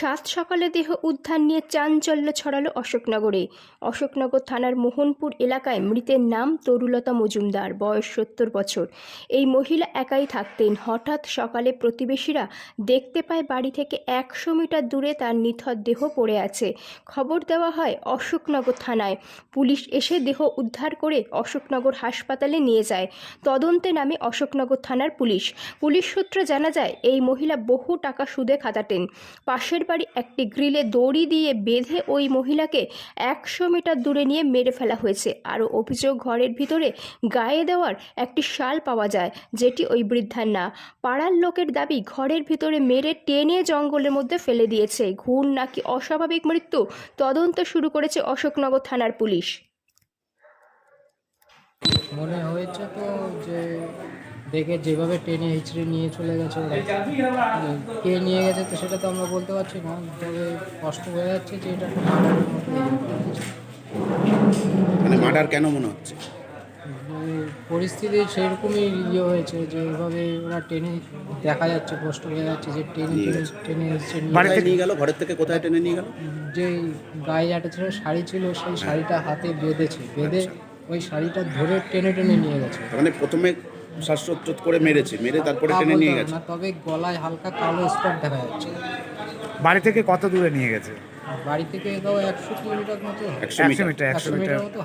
সাত সকালে দেহ উদ্ধার নিয়ে চাঞ্চল্য ছড়ালো অশোকনগরে। অশোকনগর থানার মোহনপুর এলাকায় মৃতের নাম তরুলতা মজুমদার, বয়স সত্তর বছর। এই মহিলা একাই থাকতেন। হঠাৎ সকালে প্রতিবেশীরা দেখতে পায় বাড়ি থেকে একশো মিটার দূরে তার নিথর দেহ পড়ে আছে। খবর দেওয়া হয় অশোকনগর থানায়। পুলিশ এসে দেহ উদ্ধার করে অশোকনগর হাসপাতালে নিয়ে যায়। তদন্তে নামে অশোকনগর থানার পুলিশ। পুলিশ সূত্রে জানা যায়, এই মহিলা বহু টাকা সুদে খাতাতেন পাশের বাড়ি একটি গ্রিলে দড়ি দিয়ে বেঁধে ওই মহিলাকে একশো মিটার দূরে নিয়ে মেরে ফেলা হয়েছে। আরও অভিযোগ, ঘরের ভিতরে গায়ে দেওয়ার একটি শাল পাওয়া যায়, যেটি ওই বৃদ্ধার না। পাড়ার লোকের দাবি, ঘরের ভিতরে মেরে টেনে জঙ্গলের মধ্যে ফেলে দিয়েছে। ঘুণ নাকি অস্বাভাবিক মৃত্যু? তদন্ত শুরু করেছে অশোকনগর থানার পুলিশ। মনে হয়েছে তো যে দেখে যেভাবে টেনে হিচড়ে নিয়ে চলে গেছে ওরা। কে নিয়ে গেছে তো সেটা তো আমরা বলতে পারছি না তবে কষ্ট হয়ে যাচ্ছে যে এটা। মানে মার্ডার কেন মনে হচ্ছে? যে পরিস্থিতি সেরকমই ইয়ে হয়েছে যে এভাবে ওরা টেনে দেখা যাচ্ছে কষ্ট হয়ে যাচ্ছে যে টেনে গেছে। এসছে নিয়ে গেল? ঘরের থেকে কোথায় টেনে নিয়ে গেল? যে গায়ে একটা ছিল শাড়ি ছিল সেই শাড়িটা হাতে বেঁধেছে বেঁধে ওই শাড়িটা ধরে টেনে টেনে নিয়ে গেছে। মানে প্রথমে শ্বাসরোধ করে মেরেছে মেরে তারপরে টেনে নিয়ে গেছে। না তবে গলায় হালকা কালো স্পট দেখা যাচ্ছে। বাড়ি থেকে কত দূরে নিয়ে গেছে? বাড়ি থেকে তাও একশো কিলোমিটার মতো একশো মিটার। মিটার একশো মিটার। মতো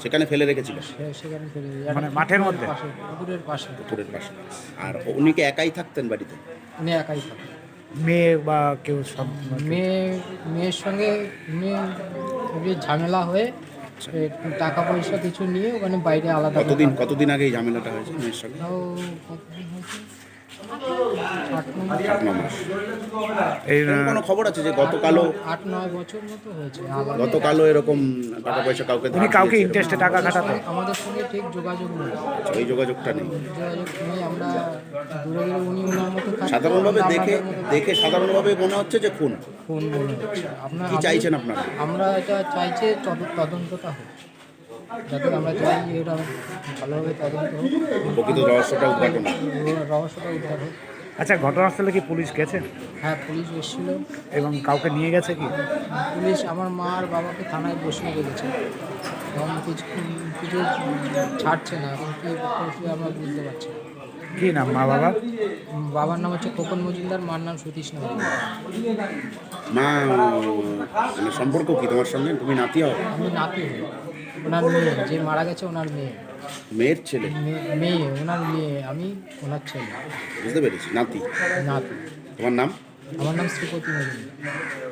সেখানে ফেলে রেখেছিল সে- সেখানে ফেলে মানে মাঠের মধ্যে? পুকুরের পাশে পুকুরের পাশে। আর উনি কি একাই থাকতেন বাড়িতে? উনি একাই থাকে মেয়ে বা কেউ সব মেয়ে মেয়ের সঙ্গে মেয়ে খুবই ঝামেলা হয়ে টাকা পয়সা কিছু নিয়ে ওখানে বাইরে আলাদা কতদিন কতদিন আগে এই ঝামেলাটা হয়েছে মেয়ের সঙ্গে? এই কোনো খবর আছে যে গতকালও আট নয় বছর মতো হয়েছে। গতকালও এরকম টাকা পয়সা কাউকে উনি কাউকে ইন্টারেস্টে টাকা খাটাতো আমাদের সঙ্গে ঠিক যোগাযোগ নেই। ওই যোগাযোগটা নেই। যোগাযোগ নেই আমরা সাধারণভাবে দেখে দেখে সাধারণভাবে মনে হচ্ছে যে খুন। ফোন মনে হচ্ছে। আপনার কি চাইছেন আপনারা? আমরা এটা চাইছি তদন্তটা হোক। যাতে আমরা চাই এটা ভালোভাবে তদন্ত হোক। প্রকৃত রহস্যটা উদ্ঘাটন। রহস্যটা হোক। আচ্ছা ঘটনাস্থলে কি পুলিশ গেছে? হ্যাঁ পুলিশ এসেছিল। এবং কাউকে নিয়ে গেছে কি? পুলিশ আমার মা আর বাবাকে থানায় বসিয়ে রেখেছে। এখন কিছু কিছু ছাড়ছে না। এখন কী আমরা বুঝতে পারছি না। কি নাম মা বাবা? বাবার নাম হচ্ছে খোকন মজুমদার মার নাম সতীশ মজুমদার মা মানে সম্পর্ক কি তোমার সঙ্গে? তুমি নাতি হও? আমি নাতি হই। ওনার মেয়ে যে মারা গেছে ওনার মেয়ে। মেয়ের ছেলে? মেয়ে ওনার মেয়ে আমি ওনার ছেলে। বুঝতে পেরেছি নাতি। নাতি। তোমার নাম? আমার নাম শ্রীপতি মজুমদার।